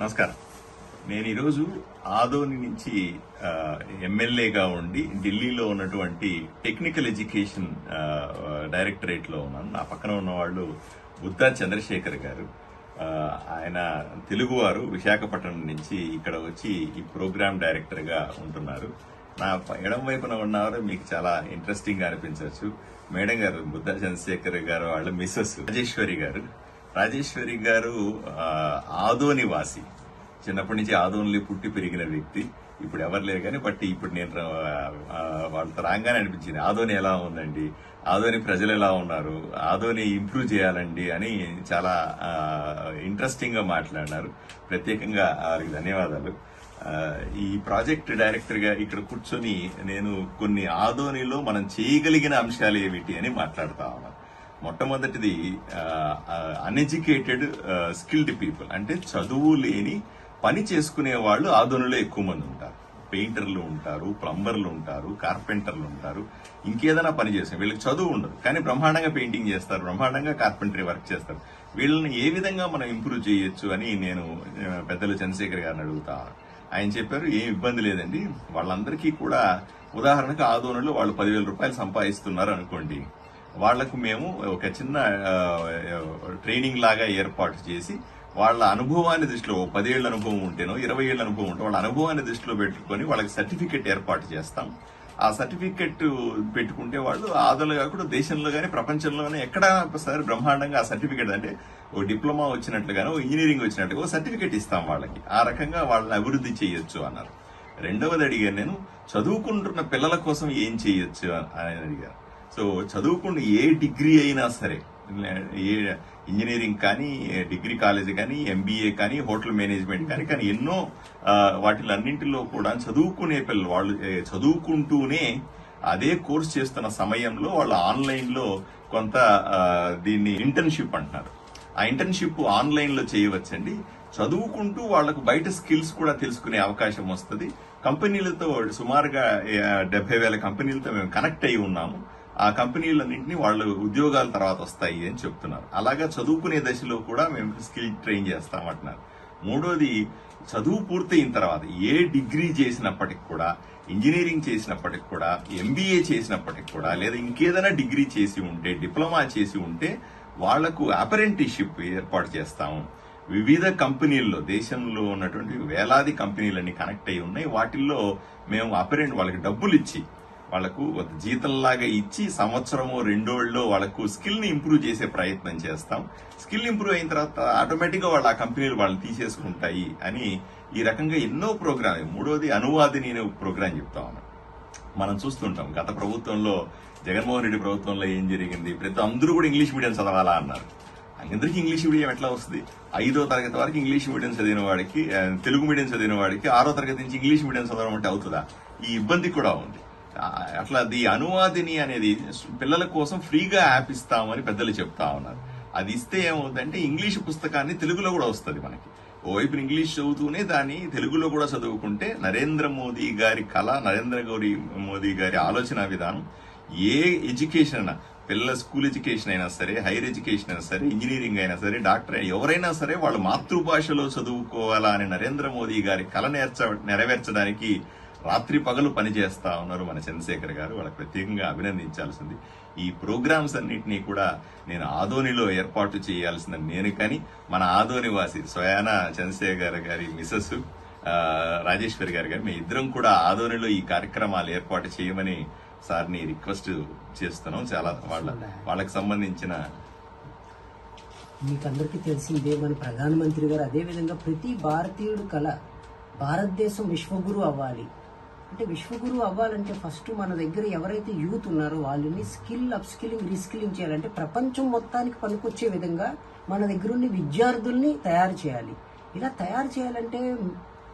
నమస్కారం. నేను ఈరోజు ఆదోని నుంచి ఎమ్మెల్యేగా ఉండి ఢిల్లీలో ఉన్నటువంటి టెక్నికల్ ఎడ్యుకేషన్ డైరెక్టరేట్లో ఉన్నాను. నా పక్కన ఉన్న వాళ్ళు బుద్ధా చంద్రశేఖర్ గారు. ఆయన తెలుగువారు విశాఖపట్నం నుంచి ఇక్కడ వచ్చి ఈ ప్రోగ్రామ్ డైరెక్టర్గా ఉంటున్నారు. నా ఎడం వైపున ఉన్నవారు మీకు చాలా ఇంట్రెస్టింగ్గా అనిపించవచ్చు. మేడం గారు బుద్ధా చంద్రశేఖర్ గారు వాళ్ళ మిస్సెస్ రాజేశ్వరి గారు. రాజేశ్వరి గారు ఆదోని వాసి చిన్నప్పటి నుంచి ఆదోనిలో పుట్టి పెరిగిన వ్యక్తి. ఇప్పుడు ఎవరు లేరు కానీ బట్ ఇప్పుడు నేను వాళ్ళతో రాగానే అనిపించింది ఆదోని ఎలా ఉందండి? ఆదోని ప్రజలు ఎలా ఉన్నారు? ఆదోని ఇంప్రూవ్ చేయాలండి అని చాలా ఇంట్రెస్టింగ్గా మాట్లాడినారు. ప్రత్యేకంగా వారికి ధన్యవాదాలు. ఈ ప్రాజెక్ట్ డైరెక్టర్గా ఇక్కడ కూర్చొని నేను కొన్ని ఆదోనిలో మనం చేయగలిగిన అంశాలు ఏమిటి అని మాట్లాడుతా ఉన్నాను. మొట్టమొదటిది అన్ఎడ్యుకేటెడ్ స్కిల్డ్ పీపుల్ అంటే చదువు లేని పని చేసుకునే వాళ్ళు ఆధునులో ఎక్కువ మంది ఉంటారు. పెయింటర్లు ఉంటారు ప్లంబర్లు ఉంటారు కార్పెంటర్లు ఉంటారు. ఇంకేదైనా పని చేస్తారు వీళ్ళకి చదువు ఉండదు. కానీ బ్రహ్మాండంగా పెయింటింగ్ చేస్తారు బ్రహ్మాండంగా కార్పెంటరీ వర్క్ చేస్తారు. వీళ్ళని ఏ విధంగా మనం ఇంప్రూవ్ చేయొచ్చు అని నేను పెద్దలు చంద్రశేఖర్ గారిని అడుగుతా. ఆయన చెప్పారు ఏం ఇబ్బంది లేదండి. వాళ్ళందరికీ కూడా ఉదాహరణకు ఆదోనిలో వాళ్ళు పదివేల రూపాయలు సంపాదిస్తున్నారు అనుకోండి. వాళ్ళకు మేము ఒక చిన్న ట్రైనింగ్ లాగా ఏర్పాటు చేసి వాళ్ళ అనుభవాన్ని దృష్టిలో ఓ పదేళ్ళ అనుభవం ఉంటేనో ఇరవై ఏళ్ళ అనుభవం ఉంటే వాళ్ళ అనుభవాన్ని దృష్టిలో పెట్టుకొని వాళ్ళకి సర్టిఫికెట్ ఏర్పాటు చేస్తాం. ఆ సర్టిఫికెట్ పెట్టుకుంటే వాళ్ళు ఆదలు కాకుండా దేశంలో కానీ ప్రపంచంలో కానీ ఎక్కడ సరే బ్రహ్మాండంగా ఆ సర్టిఫికెట్ అంటే ఓ డిప్లొమా వచ్చినట్లుగానో ఓ ఇంజనీరింగ్ వచ్చినట్టుగా ఓ సర్టిఫికెట్ ఇస్తాం వాళ్ళకి. ఆ రకంగా వాళ్ళని అభివృద్ధి చేయొచ్చు అన్నారు. రెండవది అడిగాను నేను చదువుకుంటున్న పిల్లల కోసం ఏం చేయొచ్చు అని అడిగాను. సో చదువుకున్న ఏ డిగ్రీ అయినా సరే. ఏ ఇంజనీరింగ్ కానీ డిగ్రీ కాలేజ్ కానీ ఎంబీఏ కానీ హోటల్ మేనేజ్మెంట్ కానీ కానీ ఎన్నో వాటిలో వాటిలన్నింటిలో కూడా చదువుకునే పిల్లలు వాళ్ళు చదువుకుంటూనే అదే కోర్స్ చేస్తున్న సమయంలో వాళ్ళు ఆన్లైన్లో కొంత దీన్ని ఇంటర్న్షిప్ అంటున్నారు. ఆ ఇంటర్న్షిప్ ఆన్లైన్లో చేయవచ్చండి. చదువుకుంటూ వాళ్ళకు బయట స్కిల్స్ కూడా తెలుసుకునే అవకాశం వస్తుంది. కంపెనీలతో సుమారుగా డెబ్బై వేల కంపెనీలతో మేము కనెక్ట్ అయి ఉన్నాము. ఆ కంపెనీలన్నింటినీ వాళ్ళ ఉద్యోగాల తర్వాత వస్తాయి అని చెప్తున్నారు. అలాగా చదువుకునే దశలో కూడా మేము స్కిల్ ట్రైన్ చేస్తామంటున్నారు మూడోది చదువు పూర్తయిన తర్వాత ఏ డిగ్రీ చేసినప్పటికి కూడా ఇంజనీరింగ్ చేసినప్పటికి కూడా ఎంబీఏ చేసినప్పటికి కూడా లేదా ఇంకేదైనా డిగ్రీ చేసి ఉంటే డిప్లొమా చేసి ఉంటే వాళ్ళకు అపరెంటిషిప్ ఏర్పాటు చేస్తాము వివిధ కంపెనీల్లో దేశంలో ఉన్నటువంటి వేలాది కంపెనీలన్నీ కనెక్ట్ అయి ఉన్నాయి. వాటిల్లో మేము అపరెంట్ వాళ్ళకి డబ్బులు ఇచ్చి వాళ్ళకు ఒక జీతంలాగా ఇచ్చి సంవత్సరము రెండోళ్ళలో వాళ్ళకు స్కిల్ని ఇంప్రూవ్ చేసే ప్రయత్నం చేస్తాం. స్కిల్ ఇంప్రూవ్ అయిన తర్వాత ఆటోమేటిక్గా వాళ్ళ వాళ్ళు ఆ కంపెనీలు వాళ్ళని తీసేసుకుంటాయి అని ఈ రకంగా ఎన్నో ప్రోగ్రామ్ మూడోది అనువాదిని నేను ప్రోగ్రాం చెప్తా మనం చూస్తుంటాం గత ప్రభుత్వంలో జగన్మోహన్ రెడ్డి ప్రభుత్వంలో ఏం జరిగింది? ప్రతి అందరూ కూడా ఇంగ్లీష్ మీడియం చదవాలా అన్నారు. అందరికీ ఇంగ్లీష్ మీడియం ఎట్లా వస్తుంది? ఐదో తరగతి వరకు ఇంగ్లీష్ మీడియం చదివిన వాడికి తెలుగు మీడియం చదివిన వాడికి ఆరో తరగతి నుంచి ఇంగ్లీష్ మీడియం చదవడం అంటే అవుతుందా? ఈ ఇబ్బంది కూడా ఉంది. అట్లా ది అనువాదిని అనేది పిల్లల కోసం ఫ్రీగా యాప్ ఇస్తామని పెద్దలు చెప్తా ఉన్నారు. అది ఇస్తే ఏమవుతుందంటే ఇంగ్లీష్ పుస్తకాన్ని తెలుగులో కూడా వస్తుంది మనకి. ఓవైపు ఇంగ్లీష్ చదువుతూనే దాన్ని తెలుగులో కూడా చదువుకుంటే నరేంద్ర మోదీ గారి కళ నరేంద్ర గౌరీ మోదీ గారి ఆలోచన విధానం ఏ ఎడ్యుకేషన్ అయినా పిల్లల స్కూల్ ఎడ్యుకేషన్ అయినా సరే హైయర్ ఎడ్యుకేషన్ అయినా సరే ఇంజనీరింగ్ అయినా సరే డాక్టర్ ఎవరైనా సరే వాళ్ళు మాతృభాషలో చదువుకోవాలా అని నరేంద్ర మోదీ గారి కళ నేర్చ నెరవేర్చడానికి రాత్రి పగలు పనిచేస్తా ఉన్నారు మన చంద్రశేఖర్ గారు. వాళ్ళకి ప్రత్యేకంగా అభినందించాల్సింది. ఈ ప్రోగ్రామ్స్ అన్నింటినీ కూడా నేను ఆదోనిలో ఏర్పాటు చేయాల్సిందని నేను కానీ మన ఆదోని వాసి స్వయాన చంద్రశేఖర్ గారి మిసెస్ రాజేశ్వరి గారు గారు మీ ఇద్దరం కూడా ఆదోనిలో ఈ కార్యక్రమాలు ఏర్పాటు చేయమని సార్ని రిక్వెస్ట్ చేస్తున్నాం. చాలా వాళ్ళ వాళ్ళకి సంబంధించిన మీకు అందరికీ తెలిసిందే మన ప్రధానమంత్రి గారు. అదే విధంగా ప్రతి భారతీయుడు కళ భారతదేశం విశ్వగురు అవ్వాలి. అంటే విశ్వగురు అవ్వాలంటే ఫస్ట్ మన దగ్గర ఎవరైతే యూత్ ఉన్నారో వాళ్ళని స్కిల్ అప్ స్కిల్లింగ్ రీస్కిల్లింగ్ చేయాలంటే ప్రపంచం మొత్తానికి పనికొచ్చే విధంగా మన దగ్గర ఉన్న విద్యార్థుల్ని తయారు చేయాలి. ఇలా తయారు చేయాలంటే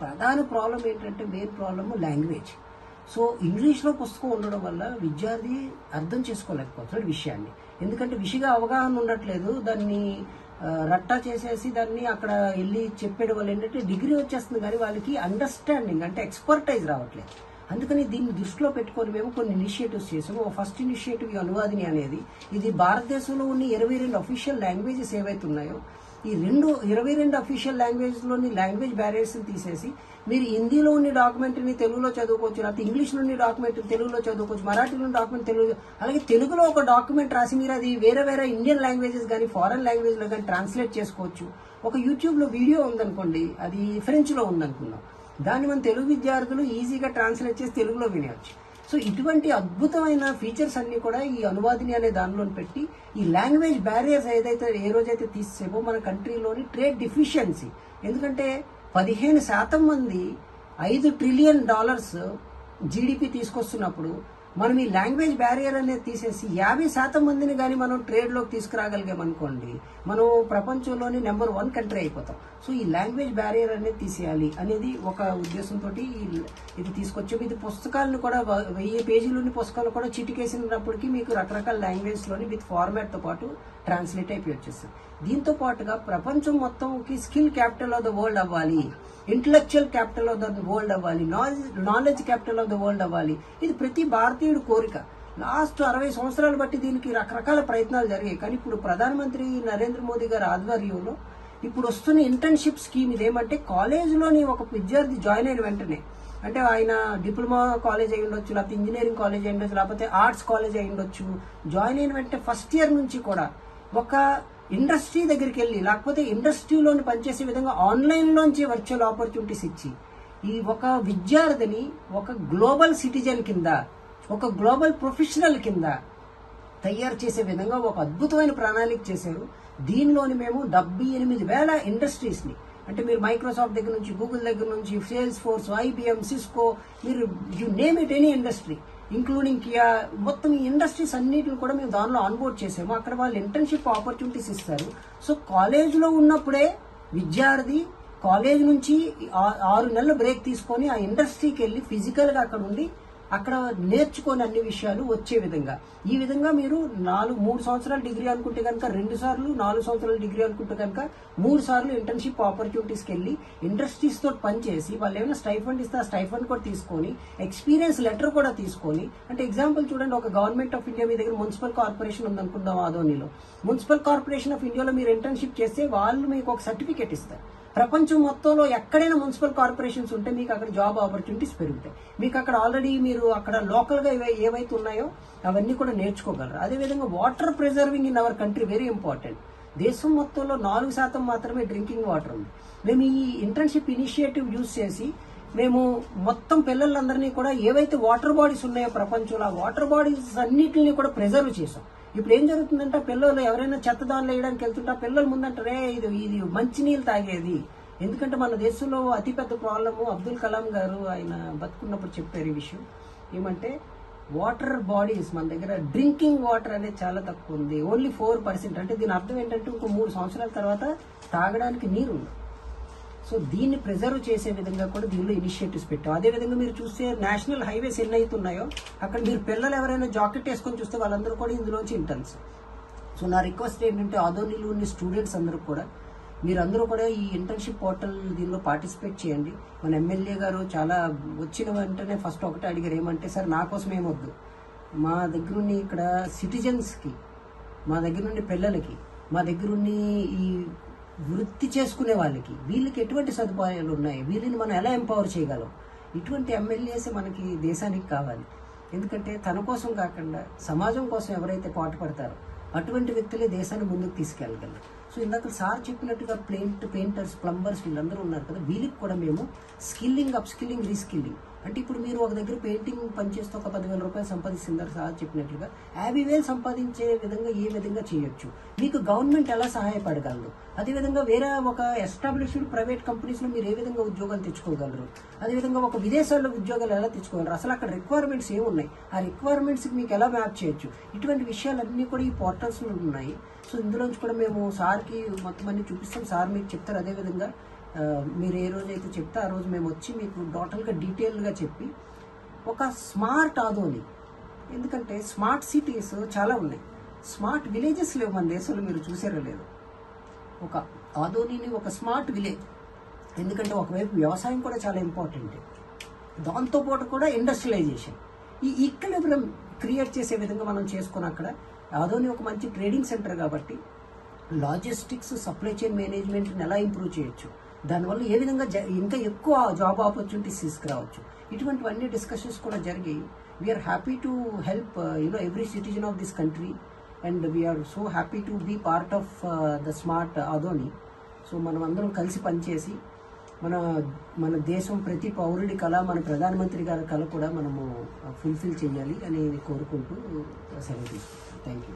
ప్రధాన ప్రాబ్లం ఏంటంటే మెయిన్ ప్రాబ్లమ్ లాంగ్వేజ్ సో ఇంగ్లీష్లో పుస్తకం ఉండడం వల్ల విద్యార్థి అర్థం చేసుకోలేకపోతున్నాడు విషయాన్ని. ఎందుకంటే విషయంగా అవగాహన ఉండట్లేదు దాన్ని రట్టా చేసేసి దాన్ని అక్కడ వెళ్ళి చెప్పేది వాళ్ళు ఏంటంటే డిగ్రీ వచ్చేస్తుంది కానీ వాళ్ళకి అండర్స్టాండింగ్ అంటే ఎక్స్పర్టైజ్ రావట్లేదు. అందుకని దీన్ని దృష్టిలో పెట్టుకొని మేము కొన్ని ఇనిషియేటివ్స్ చేసాము. ఫస్ట్ ఇనిషియేటివ్ అనువాదిని అనేది ఇది భారతదేశంలో ఉన్న ఇరవై రెండు అఫీషియల్ లాంగ్వేజెస్ ఏవైతే ఉన్నాయో ఈ రెండు ఇరవై రెండు అఫీషియల్ లాంగ్వేజ్లోని లాంగ్వేజ్ బ్యారియర్స్ని తీసేసి మీరు హిందీలో ఉన్న డాక్యుమెంట్ని తెలుగులో చదువుకోవచ్చు లేకపోతే ఇంగ్లీష్లో ఉన్న డాక్యుమెంట్ తెలుగులో చదువుకోవచ్చు మరాఠీలో ఉన్న డాక్యుమెంట్ తెలుగు అలాగే తెలుగులో ఒక డాక్యుమెంట్ రాసి మీరు అది వేరే వేరే ఇండియన్ లాంగ్వేజెస్ కానీ ఫారెన్ లాంగ్వేజ్లో కానీ ట్రాన్స్లేట్ చేసుకోవచ్చు. ఒక యూట్యూబ్లో వీడియో ఉందనుకోండి అది ఫ్రెంచ్లో ఉందనుకుందాం. దాన్ని మన తెలుగు విద్యార్థులు ఈజీగా ట్రాన్స్లేట్ చేసి తెలుగులో వినేయచ్చు. సో ఇటువంటి అద్భుతమైన ఫీచర్స్ అన్ని కూడా ఈ అనువాదిని అనే దానిలో పెట్టి ఈ లాంగ్వేజ్ బ్యారియర్స్ ఏదైతే ఏ రోజైతే తీసేవో మన కంట్రీలోని ట్రేడ్ డిఫిషియన్సీ ఎందుకంటే పదిహేను శాతం మంది ఐదు ట్రిలియన్ డాలర్స్ జీడిపి తీసుకొస్తున్నప్పుడు మనం ఈ లాంగ్వేజ్ బ్యారియర్ అనేది తీసేసి యాభై శాతం మందిని కానీ మనం ట్రేడ్లోకి తీసుకురాగలిగామనుకోండి మనం ప్రపంచంలోని నెంబర్ వన్ కంట్రీ అయిపోతాం. సో ఈ లాంగ్వేజ్ బ్యారియర్ అనేది తీసేయాలి అనేది ఒక ఉద్దేశంతో ఇది తీసుకొచ్చాము ఇది పుస్తకాలను కూడా వెయ్యి పేజీలోని పుస్తకాలు కూడా చిటికేసినప్పటికీ మీకు రకరకాల లాంగ్వేజ్లోని విత్ ఫార్మాట్తో పాటు ట్రాన్స్లేట్ అయిపోయి వచ్చేస్తుంది దీంతో పాటుగా ప్రపంచం మొత్తంకి skill capital of the world అవ్వాలి. Intellectual capital of the world అవ్వాలి. Knowledge knowledge capital of the world అవ్వాలి. ఇది ప్రతి భారతీయుడు కోరిక. లాస్ట్ అరవై సంవత్సరాలు బట్టి దీనికి రకరకాల ప్రయత్నాలు జరిగాయి. కానీ ఇప్పుడు ప్రధానమంత్రి నరేంద్ర మోదీ గారి ఆధ్వర్యంలో ఇప్పుడు వస్తున్న ఇంటర్న్షిప్ స్కీమ్ ఇదేమంటే కాలేజీలోని ఒక విద్యార్థి జాయిన్ అయిన వెంటనే. అంటే ఆయన డిప్లొమా కాలేజ్ అయి ఉండొచ్చు లేకపోతే ఇంజనీరింగ్ కాలేజ్ అయి ఉండొచ్చు లేకపోతే ఆర్ట్స్ కాలేజ్ అయి ఉండొచ్చు. జాయిన్ అయిన వెంటనే ఫస్ట్ ఇయర్ నుంచి కూడా ఒక ఇండస్ట్రీ దగ్గరికి వెళ్ళి లేకపోతే ఇండస్ట్రీలోని పనిచేసే విధంగా ఆన్లైన్లోంచి వర్చువల్ ఆపర్చునిటీస్ ఇచ్చి ఈ ఒక విద్యార్థిని ఒక గ్లోబల్ సిటిజన్ కింద ఒక గ్లోబల్ ప్రొఫెషనల్ కింద తయారు చేసే విధంగా ఒక అద్భుతమైన ప్రణాళిక చేశారు. దీనిలోని మేము డెబ్బై ఎనిమిది వేల ఇండస్ట్రీస్ని అంటే మీరు మైక్రోసాఫ్ట్ దగ్గర నుంచి గూగుల్ దగ్గర నుంచి సేల్స్ ఫోర్స్ ఐబిఎం సిస్కో మీరు you name it any industry including Kia మొత్తం ఈ ఇండస్ట్రీస్ అన్నిటిని కూడా మేము దానిలో ఆన్బోర్డ్ చేసాము. అక్కడ వాళ్ళు ఇంటర్న్షిప్ ఆపర్చునిటీస్ ఇస్తారు. సో కాలేజ్లో ఉన్నప్పుడే విద్యార్థి కాలేజ్ నుంచి ఆరు నెలల బ్రేక్ తీసుకొని ఆ ఇండస్ట్రీకి వెళ్ళి ఫిజికల్గా అక్కడ ఉండి అక్కడ నేర్చుకొని అన్ని విషయాలు వచ్చే విధంగా. ఈ విధంగా మీరు నాలుగు మూడు సంవత్సరాలు డిగ్రీ అనుకుంటే కనుక రెండు సార్లు నాలుగు సంవత్సరాలు డిగ్రీ అనుకుంటే కనుక మూడు సార్లు ఇంటర్న్షిప్ ఆపర్చునిటీస్కి వెళ్ళి ఇండస్ట్రీస్ తోటి పనిచేసి వాళ్ళు ఏమైనా స్టైఫండ్ ఇస్తే ఆ స్టైఫండ్ కూడా తీసుకొని ఎక్స్పీరియన్స్ లెటర్ కూడా తీసుకొని అంటే ఎగ్జాంపుల్ చూడండి ఒక గవర్నమెంట్ ఆఫ్ ఇండియా మీ దగ్గర మున్సిపల్ కార్పొరేషన్ ఉందనుకుందాం ఆదోనిలో. మున్సిపల్ కార్పొరేషన్ ఆఫ్ ఇండియాలో మీరు ఇంటర్న్షిప్ చేస్తే వాళ్ళు మీకు ఒక సర్టిఫికేట్ ఇస్తారు. ప్రపంచం మొత్తంలో ఎక్కడైనా మున్సిపల్ కార్పొరేషన్స్ ఉంటే మీకు అక్కడ జాబ్ ఆపర్చునిటీస్ పెరుగుతాయి. మీకు అక్కడ ఆల్రెడీ మీరు అక్కడ లోకల్గా ఏవైతే ఉన్నాయో అవన్నీ కూడా నేర్చుకోగలరు. అదేవిధంగా water preserving in our country very important దేశం మొత్తంలో నాలుగు శాతం మాత్రమే డ్రింకింగ్ వాటర్ ఉంది. మేము ఈ ఇంటర్న్షిప్ ఇనిషియేటివ్ యూజ్ చేసి మేము మొత్తం పిల్లలందరినీ కూడా ఏవైతే వాటర్ బాడీస్ ఉన్నాయో ప్రపంచంలో ఆ వాటర్ బాడీస్ అన్నిటిని కూడా ప్రిజర్వ్ చేసాం ఇప్పుడు ఏం జరుగుతుందంటే పిల్లలు ఎవరైనా చెత్తదాన్లు వేయడానికి వెళ్తుంటే ఆ పిల్లలు ముందంటారే ఇది ఇది మంచినీళ్ళు తాగేది. ఎందుకంటే మన దేశంలో అతిపెద్ద ప్రాబ్లము అబ్దుల్ కలాం గారు ఆయన బతుకున్నప్పుడు చెప్పారు ఈ విషయం. ఏమంటే వాటర్ బాడీస్ మన దగ్గర డ్రింకింగ్ వాటర్ అనేది చాలా తక్కువ ఉంది. Only four percent. అంటే దీని అర్థం ఏంటంటే ఇంకో మూడు సంవత్సరాల తర్వాత తాగడానికి నీరు ఉండదు. సో దీన్ని ప్రిజర్వ్ చేసే విధంగా కూడా దీనిలో ఇనిషియేటివ్స్ పెట్టాం. అదే విధంగా మీరు చూస్తే నేషనల్ హైవేస్ ఎన్ని అవుతున్నాయో అక్కడ మీరు పిల్లలు ఎవరైనా జాకెట్ వేసుకొని చూస్తే వాళ్ళందరూ కూడా ఇందులోంచి ఇంటర్న్స్ సో నా రిక్వెస్ట్ ఏంటంటే ఆదోనిలో ఉన్న స్టూడెంట్స్ అందరూ కూడా మీరందరూ కూడా ఈ ఇంటర్న్షిప్ పోర్టల్ దీనిలో పార్టిసిపేట్ చేయండి. మన ఎమ్మెల్యే గారు చాలా వచ్చిన వెంటనే ఫస్ట్ ఒకటే అడిగారు ఏమంటే సార్ నా కోసం ఏమొద్దు మా దగ్గర ఉన్న ఇక్కడ సిటిజన్స్కి మా దగ్గర నుండి పిల్లలకి మా దగ్గరుండి ఈ వృత్తి చేసుకునే వాళ్ళకి వీళ్ళకి ఎటువంటి సదుపాయాలు ఉన్నాయి? వీళ్ళని మనం ఎలా ఎంపవర్ చేయగలం? ఇటువంటి ఎమ్మెల్యేస్ మనకి దేశానికి కావాలి. ఎందుకంటే తన కోసం కాకుండా సమాజం కోసం ఎవరైతే పాటుపడతారో అటువంటి వ్యక్తులే దేశాన్ని ముందుకు తీసుకెళ్ళగలరు. సో ఇందాక సార్ చెప్పినట్టుగా పెయింట్ పెయింటర్స్ ప్లంబర్స్ వీళ్ళందరూ ఉన్నారు కదా వీళ్ళకి కూడా మేము స్కిల్లింగ్ అప్ స్కిల్లింగ్ రీస్కిల్లింగ్ అంటే ఇప్పుడు మీరు ఒక దగ్గర పెయింటింగ్ పనిచేస్తే ఒక పదివేల రూపాయలు సంపాదిస్తున్నారు సార్ చెప్పినట్లుగా యాభై వేలు సంపాదించే విధంగా ఏ విధంగా చేయొచ్చు? మీకు గవర్నమెంట్ ఎలా సహాయపడగలరు అదేవిధంగా వేరే ఒక ఎస్టాబ్లిష్డ్ ప్రైవేట్ కంపెనీస్లో మీరు ఏ విధంగా ఉద్యోగాలు తెచ్చుకోగలరు? అదేవిధంగా ఒక విదేశాల్లో ఉద్యోగాలు ఎలా తెచ్చుకోగలరు? అసలు అక్కడ రిక్వైర్మెంట్స్ ఏమున్నాయి? ఆ రిక్వైర్మెంట్స్కి మీకు ఎలా మ్యాప్ చేయొచ్చు? ఇటువంటి విషయాలన్నీ కూడా ఈ పోర్టల్స్లో ఉన్నాయి. సో ఇందులోంచి కూడా మేము సార్కి మొత్తం అన్ని చూపిస్తాం. సార్ మీకు చెప్తారు. అదేవిధంగా మీరు ఏ రోజు అయితే చెప్తే ఆ రోజు మేము వచ్చి మీకు టోటల్గా డీటెయిల్గా చెప్పి ఒక స్మార్ట్ ఆదోని. ఎందుకంటే స్మార్ట్ సిటీస్ చాలా ఉన్నాయి. స్మార్ట్ విలేజెస్ లేవు మన దేశంలో మీరు చూసారో లేదు. ఒక ఆదోనిని ఒక స్మార్ట్ విలేజ్ ఎందుకంటే ఒకవైపు వ్యవసాయం కూడా చాలా ఇంపార్టెంట్. దాంతోపాటు కూడా ఇండస్ట్రియలైజేషన్. ఈ ఈక్విలిబ్రియం క్రియేట్ చేసే విధంగా మనం చేసుకుని అక్కడ ఆదోని ఒక మంచి ట్రేడింగ్ సెంటర్ కాబట్టి లాజిస్టిక్స్ సప్లై చైన్ మేనేజ్మెంట్ని ఎలా ఇంప్రూవ్ చేయొచ్చు? దానివల్ల ఏ విధంగా జ- ఇంకా ఎక్కువ జాబ్ ఆపర్చునిటీస్ తీసుకురావచ్చు. ఇటువంటివన్నీ డిస్కషన్స్ కూడా జరిగి we are happy to help you know every citizen of this country and we are so happy to be part of the smart Adoni so మనం అందరం కలిసి పనిచేసి మన మన దేశం ప్రతి పౌరుడి కళ మన ప్రధానమంత్రి గారి కళ కూడా మనము uh, ఫుల్ఫిల్ చేయాలి అని కోరుకుంటూ uh, సెలవు తీసుకుంటాం థ్యాంక్ యూ